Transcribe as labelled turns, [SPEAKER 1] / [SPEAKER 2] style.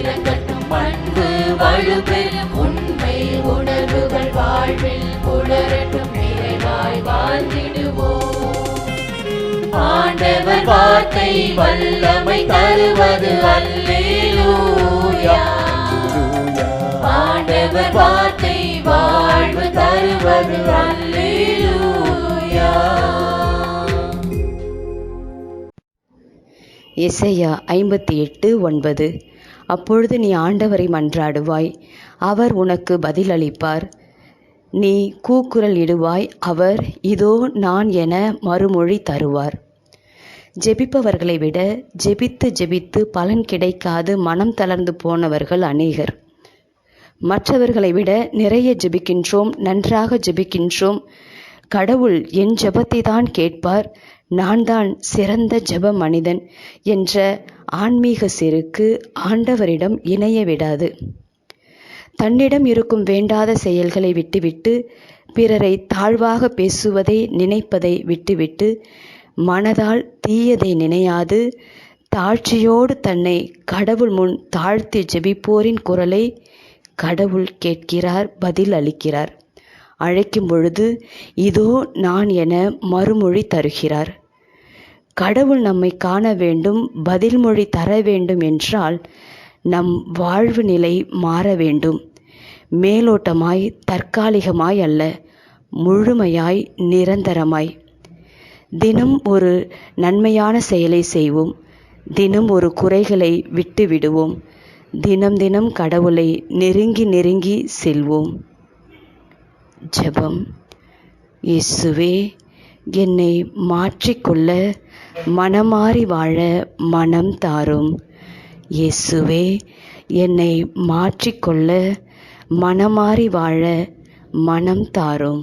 [SPEAKER 1] இதயம் பண்பு வலுப்பெறும் உண்மை உணர்வுகள் வாழ்வில் புலரட்டும். நிறைவாய் வாழ்ந்திடுவோம். ஆண்டவர் வார்த்தை வல்லமை தருவது அல்லேலூயா. ஆண்டவர் வார்த்தை வாழ்வு தருவது அல்லேலூயா.
[SPEAKER 2] எசையா ஐம்பத்தி எட்டு ஒன்பது. அப்பொழுது நீ ஆண்டவரை மன்றாடுவாய். அவர் உனக்கு பதிலளிப்பார். நீ கூக்குரல் இடுவாய். அவர் இதோ நான் என மறுமொழி தருவார். ஜெபிப்பவர்களை விட ஜெபித்து ஜெபித்து பலன் கிடைக்காது மனம் தளர்ந்து போனவர்கள் அநேகர். மற்றவர்களை விட நிறைய ஜெபிக்கின்றோம் நன்றாக ஜெபிக்கின்றோம். கடவுள் என் ஜெபத்தை தான் கேட்பார். நான் தான் சிறந்த ஜெப மனிதன் என்ற ஆன்மீக செருக்கு ஆண்டவரிடம் இணைய விடாது. தன்னிடம் இருக்கும் வேண்டாத செயல்களை விட்டுவிட்டு பிறரை தாழ்வாக பேசுவதை நினைப்பதை விட்டுவிட்டு மனதால் தீயதை நினையாது தாழ்ச்சியோடு தன்னை கடவுள் முன் தாழ்த்தி ஜெபிப்போரின் குரலை கடவுள் கேட்கிறார் பதில் அளிக்கிறார். அழைக்கும் பொழுது இதோ நான் என மறுமொழி தருகிறார். கடவுள் நம்மை காண வேண்டும் பதில்மொழி தர வேண்டும் என்றால் நம் வாழ்வு நிலை மாற வேண்டும். மேலோட்டமாய் தற்காலிகமாய் அல்ல முழுமையாய் நிரந்தரமாய். தினம் ஒரு நன்மையான செயலை செய்வோம். தினம் ஒரு குறைகளை விட்டு விடுவோம். தினம் தினம் கடவுளை நெருங்கி நெருங்கி செல்வோம். ஜெபம். இயேசுவே என்னை மாற்றிக்கொள்ள மனமாறி வாழ மனம் தாரும். இயேசுவே என்னை மாற்றிக்கொள்ள மனமாறி வாழ மனம் தாரும்.